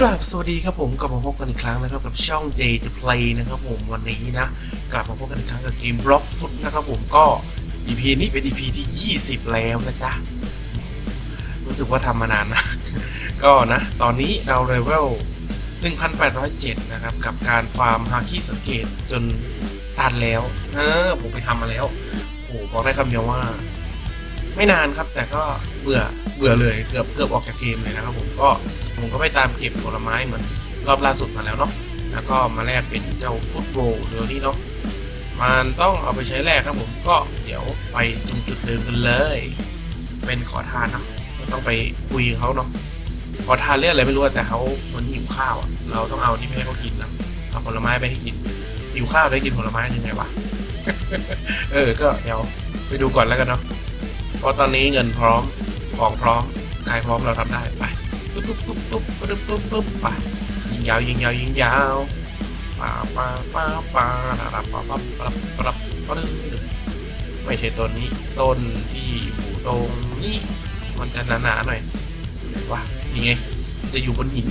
กราบสวัสดีครับผมกลับมาพบกันอีกครั้งนะครับกับช่อง J to Play นะครับผมวันนี้นะกลับมาพบกันอีกครั้งกับเกม Block Foot นะครับผมก็ EP นี้เป็น EP ที่ 20 แล้วนะจ๊ะรู้สึกว่าทำมานานนะก็นะตอนนี้เราเลเวล 1,807 นะครับกับการฟาร์มฮาคิสังเกตจนตันแล้วเออผมไปทำมาแล้วโหบอกได้คำเดียวว่า ไม่นานครับแต่ก็ เบื่อเบื่อเลยเกือบเกือบออกจากเกมเลยนะครับผมก็ผมก็ไปตามเก็บผลไม้เหมือนรอบล่าสุดมาแล้วเนาะแล้วก็มาแลกเป็นเจ้าฟุตบอลเดี๋ยวนี้เนาะมันต้องเอาไปใช้แลกครับผมก็เดี๋ยวไปตรงจุดเดิมกันเลย เป็นขอทานเนาะต้องไปคุยเขาเนาะขอทานเรื่องอะไรไม่รู้แต่เขาเหมือนหิวข้าวอะเราต้องเอานี่ไปให้เขากินนะเอาผลไม้ไปให้กินหิวข้าวได้กินผลไม้ยังไงวะเออก็เดี๋ยวไปดูก่อนแล้วกันเนาะเพราะตอนนี้เงินพร้อม ของพร้อมใครพร้อมเราทำได้ไปปุ๊บปุ๊บปุ๊บปุ๊บปุ๊บปุ๊บปุ๊บไปยิงยาวยิงยาวยิงยาวป้าป้าป้าป้าปับปับปับปับปับปับไม่ใช่ต้นนี้ ต้นที่อยู่ตรงนี้มันจะหนาๆหน่อยว่านี่ไงจะอยู่บนหิน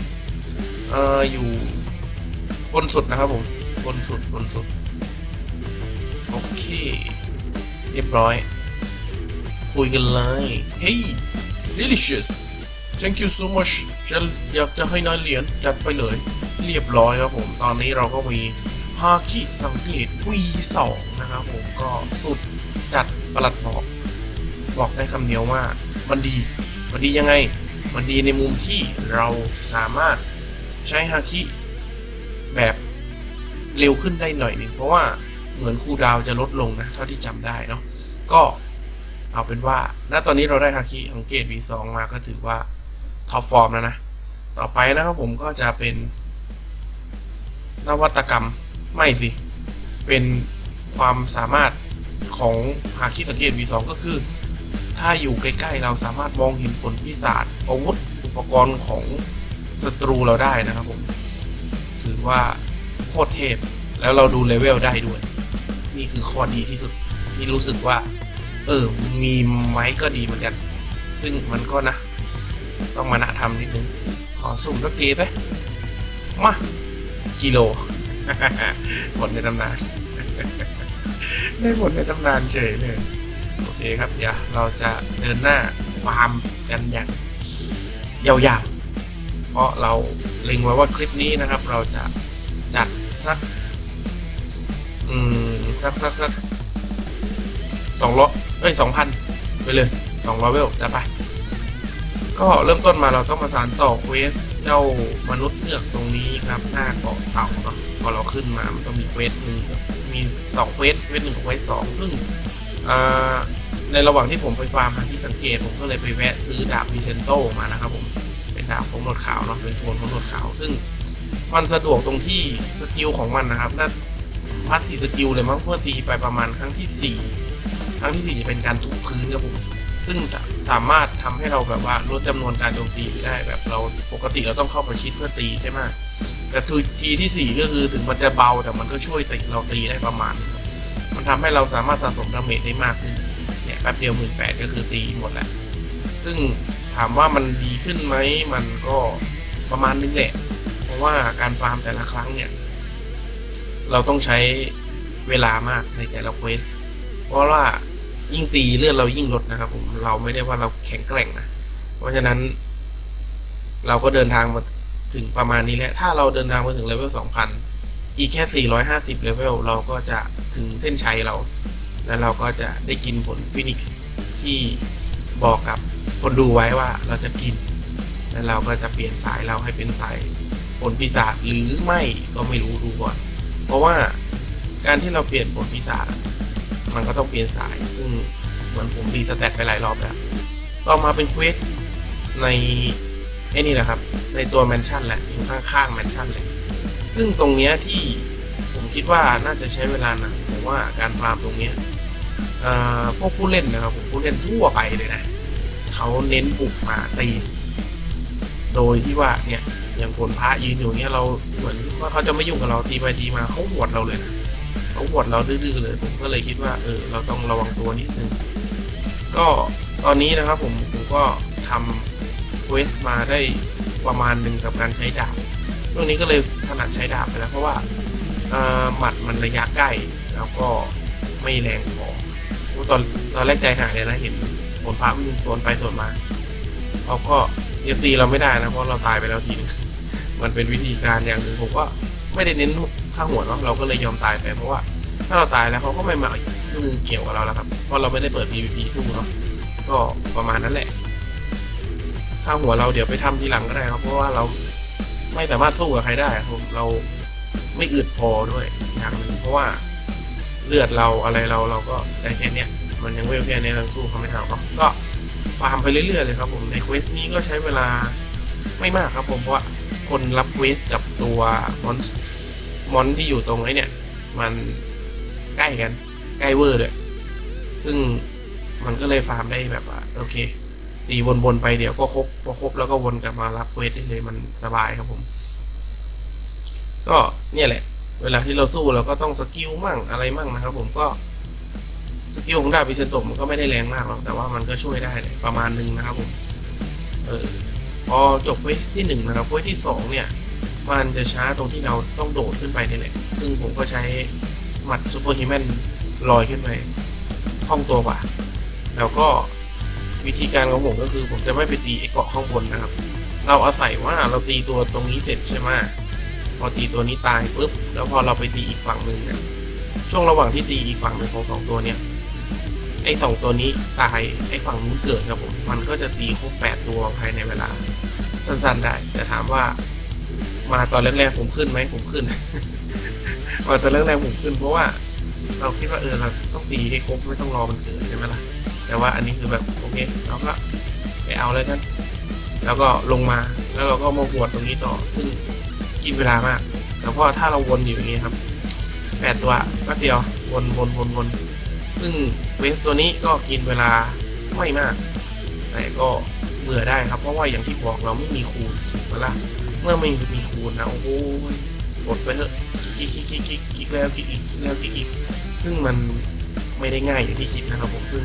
เอออยู่บนสุดนะครับผมบนสุดบนสุดโอเค เรียบร้อย คุยกันเลย เฮ้ย delicious thank you so much ฉันอยากจะให้นายเหรียญจัดไปเลย เรียบร้อยครับผม ตอนนี้เราก็มีฮาคิสังเกต V2 นะครับผมก็สุดจัดประหลัดบอก บอกได้คำเดียวว่ามันดี มันดียังไง มันดีในมุมที่เราสามารถใช้ฮาคิแบบเร็วขึ้นได้หน่อยหนึ่งเพราะว่าเหมือนคูดาวจะลดลงนะ เท่าที่จำได้เนาะก็ เอาเป็นว่า ณ ตอนนี้เราได้ฮาคิของเกต V2 มาก็ถือว่าท็อปฟอร์มแล้วนะ ต่อไปนะครับผมก็จะเป็น นวัตกรรม ไม่สิ เป็นความสามารถของฮาคิสังเกต V2 ก็คือ ถ้าอยู่ใกล้ๆ เราสามารถมองเห็นผลพิศาจอาวุธอุปกรณ์ของศัตรูเราได้นะครับผม ถือว่าโคตรเทพ แล้วเราดูเลเวลได้ด้วย นี่คือข้อดีที่สุดที่รู้สึกว่า เออ มีไหมก็ดีเหมือนกัน ซึ่งมันก็นะ ต้องมานะทำนิดนึง ขอสุ่มสักทีไปมา กิโลผลในตำนาน ได้ผลในตำนานเฉยเลย โอเคครับ เดี๋ยวเราจะเดินหน้าฟาร์มกันอย่างยาวๆ เพราะเราเล็งไว้ว่าคลิปนี้นะครับ เราจะจัดสัก อืม สักสักสัก สองร้อยเอ้ยสองพันไปเลยสองร้อยเวลจัดไป ก็เริ่มต้นมาเราต้องมาสานต่อเควสเจ้ามนุษย์เงือกตรงนี้ครับหน้าเกาะเต่าเนาะพอเราขึ้นมามันต้องมีเควสหนึ่งมีสองเควสเควสหนึ่งกับเควสสองซึ่งในระหว่างที่ผมไปฟาร์มหาที่สังเกตผมก็เลยไปแวะซื้อดาบวิเซนโตมานะครับผมเป็นดาบของหนวดขาวเนาะเป็นโทนของหนวดขาว ซึ่งมันสะดวกตรงที่สกิลของมันนะครับน่าพาสซีสกิลเลยมั้งเพื่อตีไปประมาณครั้งที่สี่ ครั้งที่สี่จะเป็นการทุบพื้นครับผม ซึ่งสามารถทำให้เราแบบว่าลดจำนวนการโจมตีไปได้แบบเราปกติเราต้องเข้าประชิดเพื่อตีใช่ไหมแต่ทีที่สี่ก็คือถึงมันจะเบาแต่มันก็ช่วยตีเราตีได้ประมาณนึงครับมันทำให้เราสามารถสะสมดาเมจได้มากขึ้นเนี่ยแป๊บเดียวหมื่นแปดก็คือตีหมดแหละซึ่งถามว่ามันดีขึ้นไหมมันก็ประมาณนึงแหละ เพราะว่าการฟาร์มแต่ละครั้งเนี่ย เราต้องใช้เวลามากในแต่ละเควส ราะว่ายิ่งตีเลือดเรายิ่งลดนะครับ ผมเราไม่ได้ว่าเราแข็งแกร่งนะเพราะฉะนั้น เราก็เดินทางมาถึงประมาณนี้แหละถ้าเราเดินทางมาถึงเลเวล2,000อีกแค่ 450 เลเวลเราก็จะถึงเส้นชัยเรา แล้วเราก็จะได้กินผลฟินิกซ์ที่บอกกับคนดูไว้ว่าเราจะกิน แล้วเราก็จะเปลี่ยนสายเราให้เป็นสายผลปีศาจหรือไม่ก็ไม่รู้ดูก่อน เพราะว่าการที่เราเปลี่ยนผลปีศาจ มันก็ต้องเปลี่ยนสาย ซึ่งเหมือนผมรีสแตทไปหลายรอบแล้ว ต่อมาเป็นเควสในไอ้นี่แหละครับ ในตัวแมนชั่นแหละอยู่ข้างๆแมนชั่นเลย ซึ่งตรงเนี้ยที่ผมคิดว่าน่าจะใช้เวลานะผมว่าการฟาร์มตรงเนี้ยพวกผู้เล่นนะครับผมผู้เล่นทั่วไปเลยนะเขาเน้นบุกมาตีโดยที่ว่าเนี่ยอย่างคนพระยืนอยู่เนี่ยเราเหมือนว่าเขาจะไม่ยุ่งกับเราตีไปตีมาเขาหวดเราเลยนะ เขาหวดเราดื้อๆเลย ผมก็เลยคิดว่าเออเราต้องระวังตัวนิดนึง ก็ตอนนี้นะครับผมผมก็ทำเควสมาได้ประมาณหนึ่งกับการใช้ดาบช่วงนี้ก็เลยถนัดใช้ดาบไปแล้วเพราะว่าหมัดมันระยะใกล้แล้วก็ไม่แรงพอตอนตอนแรกใจหายเลยนะเห็นผลพระวิ่งสวนไปสวนมาเขาก็ยังตีเราไม่ได้นะเพราะเราตายไปแล้วทีนึงมันเป็นวิธีการอย่างหนึ่งผมก็ ไม่ได้เน้นข้างหัวเนาะเราก็เลยยอมตายไปเพราะว่า ถ้าเราตายแล้วเขาก็ไม่มายุ่งเกี่ยวกับเราแล้วครับเพราะเราไม่ได้เปิด PVP สู้เนาะก็ประมาณนั้นแหละข้างหัวเราเดี๋ยวไปทำทีหลังก็ได้ครับเพราะว่าเราไม่สามารถสู้กับใครได้ครับเราไม่อึดพอด้วยอย่างหนึ่งเพราะว่าเลือดเราอะไรเราเราก็ได้แค่นี้มันยังเวลแค่นี้เราสู้เขาไม่ได้หรอกเนาก็ฟามไปเรื่อยๆเลยครับผมในเควสนี้ก็ใช้เวลาไม่มากครับผมเพราะว่า คนรับเควสกับตัวมอนมอนที่อยู่ตรงไอ้เนี่ย มันใกล้กัน ใกล้เวอร์ด้วยซึ่งมันก็เลยฟาร์มได้แบบว่าโอเคตีวนๆไปเดี๋ยวก็ครบพอครบแล้วก็วนกลับมารับเควสได้เลยมันสบายครับผม ก็เนี่ยแหละ เวลาที่เราสู้เราก็ต้องสกิลมั่งอะไรมั่งนะครับ ผมก็สกิลของดาบพิเศษตมันก็ไม่ได้แรงมากหรอกแต่ว่ามันก็ช่วยได้ประมาณหนึ่งนะครับผม เออ พอจบเวสที่หนึ่งนะครับเวสที่สองเนี่ย มันจะช้าตรงที่เราต้องโดดขึ้นไปนี่แหละ ซึ่งผมก็ใช้หมัดซูเปอร์ฮิแมนลอยขึ้นไปคล่องตัวกว่า แล้วก็วิธีการของผมก็คือผมจะไม่ไปตีไอ้เกาะข้างบนนะครับ เราอาศัยว่าเราตีตัวตรงนี้เสร็จใช่ไหมพอตีตัวนี้ตายปุ๊บแล้วพอเราไปตีอีกฝั่งหนึ่งเนี่ยช่วงระหว่างที่ตีอีกฝั่งหนึ่งของสองตัวเนี่ย ไอ้สองตัวนี้ตายไอ้ฝั่งนู้นเกิดครับผม มันก็จะตีครบแปดตัวภายในเวลา สั้นๆได้ แต่ถามว่า มาตอนแรกๆผมขึ้นไหมผมขึ้น มาตอนแรกๆผมขึ้น เพราะว่าเราคิดว่าเออเราต้องตีให้ครบไม่ต้องรอมันเกิดใช่ไหมล่ะ แต่ว่าอันนี้คือแบบโอเคเราก็ไปเอาเลยท่านแล้วก็ลงมาแล้วเราก็มาหวดตรงนี้ต่อ ซึ่งกินเวลามากแต่พอถ้าเราวนอยู่อย่างนี้ครับแปดตัวแป๊บเดียววนวนวนวน ซึ่งเวสตัวนี้ก็กินเวลาไม่มาก แต่ก็เบื่อได้ครับ เพราะว่าอย่างที่บอกเราไม่มีคูณถูกไหมล่ะเมื่อไม่มีคูณนะโอ้โหกดไปเถอะคิกคิกคิกคิกคิกแล้วคิกอีกคิกแล้วคิกอีกซึ่งมันไม่ได้ง่ายอย่างที่คิดนะครับผมซึ่ง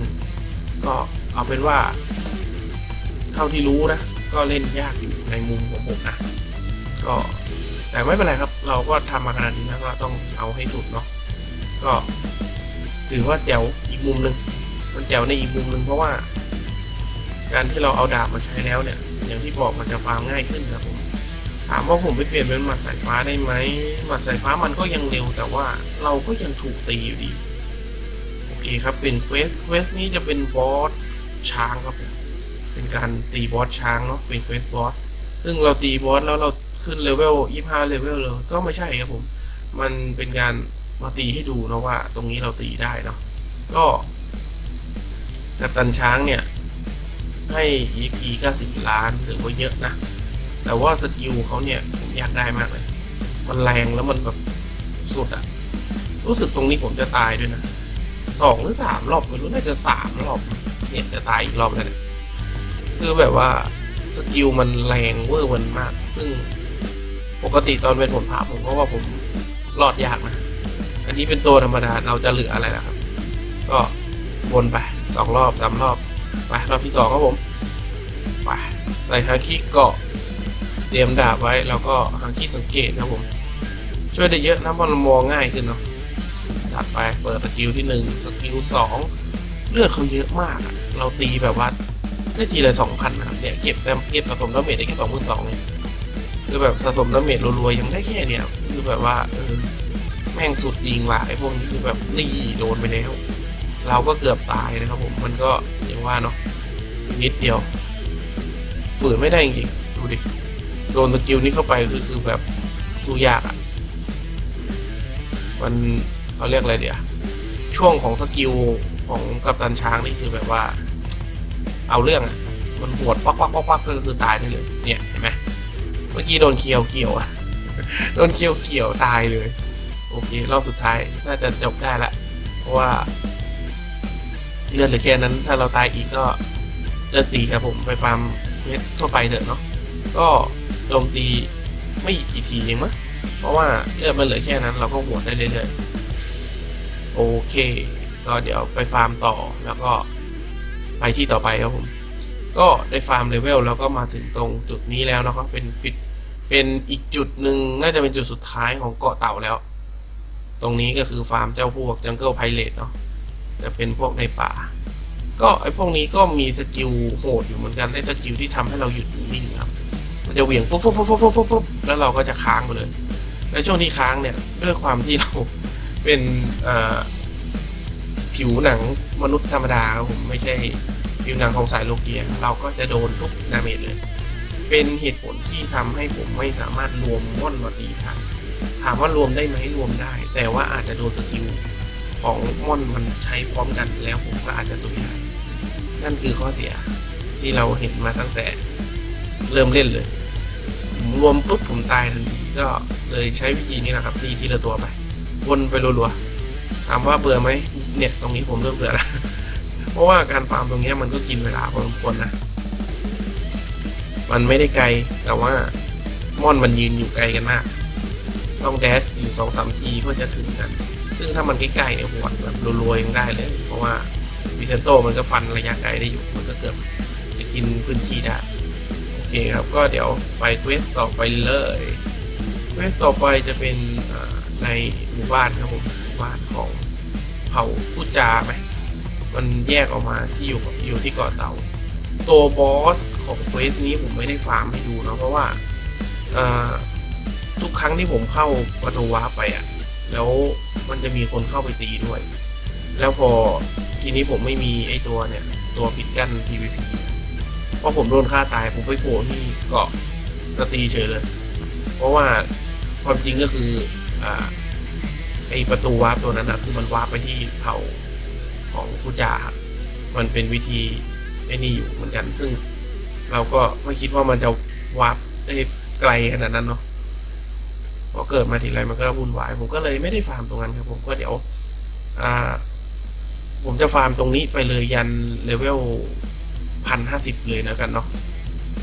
ก็เอาเป็นว่า เท่าที่รู้นะ ก็เล่นยากอยู่ในมุมของผมนะก็แต่ไม่เป็นไรครับ เราก็ทำมาขนาดนี้แล้วก็ต้องเอาให้สุดเนาะก็ ถือว่าแจ๋วอีกมุมหนึ่งมันแจ๋วในอีกมุมหนึ่งเพราะว่า การที่เราเอาดาบมาใช้แล้วเนี่ย อย่างที่บอกมันจะฟาร์มง่ายขึ้นครับผมถามว่าผมไปเปลี่ยนเป็นหมัดสายฟ้าได้ไหมหมัดสายฟ้ามันก็ยังเร็วแต่ว่าเราก็ยังถูกตีอยู่ดี โอเคครับเป็นเควสเควสนี้จะเป็นบอสช้างครับผมเป็นการตีบอสช้างเนาะเป็นเควสบอสซึ่งเราตีบอสแล้วเราขึ้นเลเวล25เลเวลเลยก็ไม่ใช่ครับผม มันเป็นการ มาตีให้ดูนะว่า ตรงนี้เราตีได้เนาะก็กัปตันช้างเนี่ย ให้ EP 90 ล้านหรือว่าเยอะนะ แต่ว่าสกิลเขาเนี่ยผมอยากได้มากเลย มันแรงแล้วมันแบบสุดอะรู้สึกตรงนี้ผมจะตายด้วยนะสองหรือสามรอบไม่รู้น่าจะสามรอบ เนี่ยจะตายอีกรอบแล้วเนี่ยคือแบบว่าสกิลมันแรงเวอร์วันมาก ซึ่งปกติตอนเป็นผลพาพผมก็ว่าผมรอดยากนะ อันนี้เป็นตัวธรรมดาเราจะเหลืออะไรล่ะครับ ก็วนไปสองรอบสามรอบไปรอบที่สองครับผมไปใส่ฮาคิเกาะเตรียมดาบไว้แล้วก็ฮาคิสังเกตครับผม ช่วยได้เยอะนะเพราะมันมองง่ายขึ้นเนาะถัดไปเปิดสกิลที่หนึ่งสกิลสองเลือดเขาเยอะมาก เราตีแบบว่าได้ทีละสองพันนะครับเนี่ยเก็บแต่เก็บสะสมดาเมจได้แค่สองหมื่นสองเนี่ยคือแบบสะสมดาเมจรัวๆยังได้แค่เนี่ยคือแบบว่าเออ ม่งสุดจริงว่ะไอ้พวกนี้คือแบบนี่โดนไปแล้ว เราก็เกือบตายนะครับผมมันก็อย่างว่าเนาะนิดเดียว ฝืนไม่ได้จริงๆดูดิโดนสกิลนี้เข้าไปคือคือแบบสู้ยากอะ่ะมันเขาเรียกอะไรเดี๋ยวช่วงของสกิลของกัปตันช้างนี่คือแบบว่า เอาเรื่องอะ่ะมันหวดปักปักปักปักก็คือตายได้เลยเนี่ยเห็นไหมเมื่อกี้โดนเคียวเกี่ยวอะโดนเคียวเกี่ยวตายเลย โอเค รอบสุดท้ายน่าจะจบได้ละ เพราะว่าเลือดเหลือแค่นั้น ถ้าเราตายอีกก็เลิกตีครับผมไปฟาร์มเควสทั่วไปเถอะเนาะก็ลงตีไม่กี่ทีเองมั้งเพราะว่าเลือดมันเหลือแค่นั้น เราก็หัวดได้เรื่อยๆโอเค ก็เดี๋ยวไปฟาร์มต่อแล้วก็ไปที่ต่อไปครับผม ก็ได้ฟาร์มเลเวลแล้วก็มาถึงตรงจุดนี้แล้วนะครับเป็นฟิตเป็นอีกจุดหนึ่งน่าจะเป็นจุดสุดท้ายของเกาะเต่าแล้ว ตรงนี้ก็คือฟาร์มเจ้าพวกจังเกิลไพเรตเนาะจะเป็นพวกในป่า ก็ไอพวกนี้ก็มีสกิลโหดอยู่เหมือนกันไอสกิลที่ทำให้เราหยุดนิ่งครับมันจะเหวี่ยงฟุบฟุบฟุบฟุบฟุบฟุบฟุบแล้วเราก็จะค้างไปเลย ในช่วงที่ค้างเนี่ยด้วยความที่เราเป็นผิวหนังมนุษย์ธรรมดาครับผมไม่ใช่ผิวหนังของสายโลเกีย เราก็จะโดนทุกดาเมจเลย เป็นเหตุผลที่ทำให้ผมไม่สามารถรวมม่อนมาตีทัน ถามว่ารวมได้ไหมรวมได้ แต่ว่าอาจจะโดนสกิลของม่อนมันใช้พร้อมกันแล้วผมก็อาจจะตุยได้นั่นคือข้อเสียที่เราเห็นมาตั้งแต่เริ่มเล่นเลยผมรวมปุ๊บผมตายทันทีก็เลยใช้วิธีนี้แหละครับตีทีละตัวไปวนไปรัวๆถามว่าเบื่อไหมเนี่ยตรงนี้ผมเริ่มเบื่อแล้วเพราะว่าการฟาร์มตรงนี้มันก็กินเวลาพอสมควรนะมันไม่ได้ไกลแต่ว่าม่อนมันยืนอยู่ไกลกันมาก ต้องแดชอยู่สองสามทีเพื่อจะถึงกัน ซึ่งถ้ามันใกล้ๆเนี่ยหวดแบบรัวๆยังได้เลย เพราะว่าวิเซนโตมันก็ฟันระยะไกลได้อยู่ มันก็เกือบจะกินพื้นที่ได้ โอเคครับ ก็เดี๋ยวไปเควสต่อไปเลยเควสต่อไปจะเป็นในหมู่บ้านครับผมหมู่บ้านของเผ่าพูจาไหมมันแยกออกมาที่อยู่อยู่ที่เกาะเต่า ตัวบอสของเควสนี้ผมไม่ได้ฟาร์มให้ดูเนาะเพราะว่า ทุกครั้งที่ผมเข้าประตูวาร์ปไปอะแล้วมันจะมีคนเข้าไปตีด้วย แล้วพอทีนี้ผมไม่มีไอตัวเนี่ย ตัวปิดกั้น PVP เพราะผมโดนฆ่าตายผมไปโผล่ที่เกาะสตีเฉยเลย เพราะว่าความจริงก็คืออ่าไอประตูวาร์ปตัวนั้นนะคือมันวาร์ปไปที่เผ่าของผู้จามันเป็นวิธีไอ้นี่อยู่เหมือนกัน ซึ่งเราก็ไม่คิดว่ามันจะวาร์ปได้ไกลขนาดนั้นเนาะ พอเกิดมาทีไรมันก็วุ่นวาย ผมก็เลยไม่ได้ฟาร์มตรงนั้นครับ ผมก็เดี๋ยวอ่าผมจะฟาร์มตรงนี้ไปเลยยันเลเวลพันห้าสิบเลยนะกันเนาะ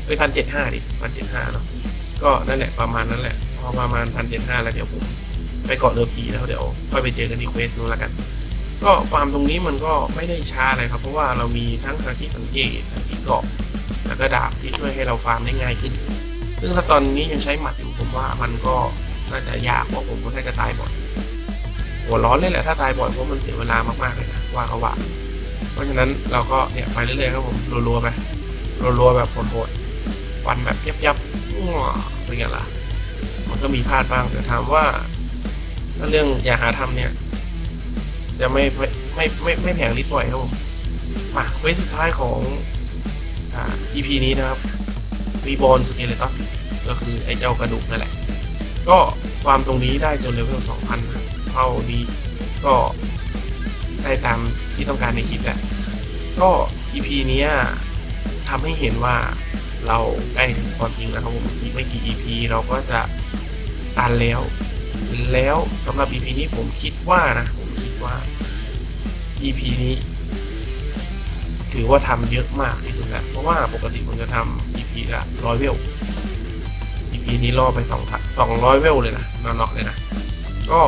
ไปพันเจ็ดห้าดิพันเจ็ดห้าเนาะก็นั่นแหละประมาณนั้นแหละ พอประมาณพันเจ็ดห้าแล้วเดี๋ยวผมไปเกาะเรือผีแล้วเดี๋ยวค่อยไปเจอกันที่เควสนู้นละกัน ก็ฟาร์มตรงนี้มันก็ไม่ได้ช้าอะไรครับ เพราะว่าเรามีทั้งหาที่สังเกตหาที่เกาะแล้วก็ดาบที่ช่วยให้เราฟาร์มได้ง่ายขึ้น ซึ่งถ้าตอนนี้ยังใช้หมัดอยู่ผมว่ามันก็ น่าจะยากเพราะผมก็น่าจะตายบ่อยหัวร้อนเลยแหละถ้าตายบ่อยเพราะมันเสียเวลามากๆเลยนะว่าเขาว่า เพราะฉะนั้นเราก็เนี่ยไปเรื่อยๆครับผมรัวๆไปรัวๆแบบโหดๆฟันแบบยับๆอ้วเป็นไงล่ะมันก็มีพลาดบ้างแต่ถามว่า ถ้าเรื่องอย่าหาทำเนี่ย จะไม่ไม่ไม่ไม่ไม่แผงลิบ่อยครับผมมาเควสสุดท้ายของอ่า EP นี้นะครับรีบอลสเกเลตันก็คือไอ้เจ้ากระดูกนั่นแหละ ก็ความตรงนี้ได้จนเลเวล2,000นะเท่านี้ก็ได้ตามที่ต้องการในคลิปแหละก็ EP เนี้ทำให้เห็นว่าเราใกล้ถึงความจริงแล้วครับผมอีกไม่กี่ EP เราก็จะตันแล้ว แล้วสำหรับ EP นี้ผมคิดว่านะ ผมคิดว่า EP นี้ ถือว่าทำเยอะมากที่สุดแล้ว เพราะว่าปกติผมจะทำ EP ละร้อยเวล EP นี้ล่อไปสองสองร้อยเวลเลยนะนอนๆเลยนะ ก็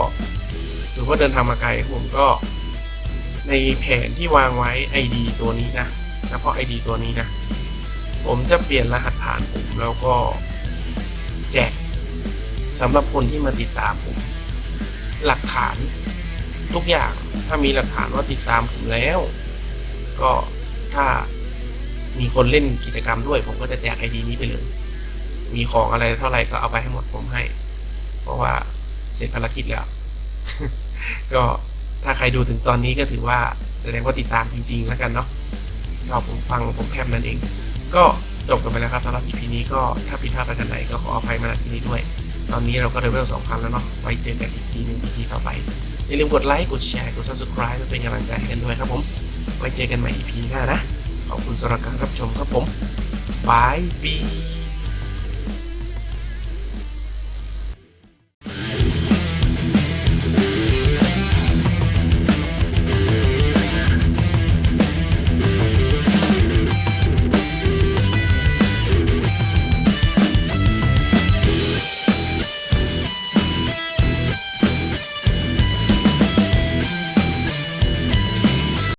ถือว่าเดินทางมาไกลผมก็ ในแผนที่วางไว้ ID ตัวนี้นะ เฉพาะ ID ตัวนี้นะ ผมจะเปลี่ยนรหัสผ่านผมแล้วก็แจกสำหรับคนที่มาติดตามผม หลักฐานทุกอย่างถ้ามีหลักฐานว่าติดตามผมแล้ว ก็ถ้ามีคนเล่นกิจกรรมด้วย ผมก็จะแจก ID นี้ไปเลย มีของอะไรเท่าไหร่ก็เอาไปให้หมดผมให้ เพราะว่าเสร็จภารกิจแล้ว ก็ถ้าใครดูถึงตอนนี้ก็ถือว่าแสดงว่าติดตามจริง ๆ แล้วกันเนาะก็ผมฟังผมแคมนั่นเอง ก็จบกันไปแล้วครับสำหรับ EP นี้ก็ถ้าผิดพลาดประการใดก็ขออภัยมาณที่นี้ด้วย ตอนนี้เราก็เลเวล2,000 แล้วเนาะไว้เจอกันอีกทีหนึง EP ต่อไปอย่าลืมกดไลค์กดแชร์กด subscribe เพื่อเป็นกำลังใจให้กันด้วยครับผม ไว้เจอกันใหม่ EP หน้านะขอบคุณสำหรับการรับชมครับผมบายบี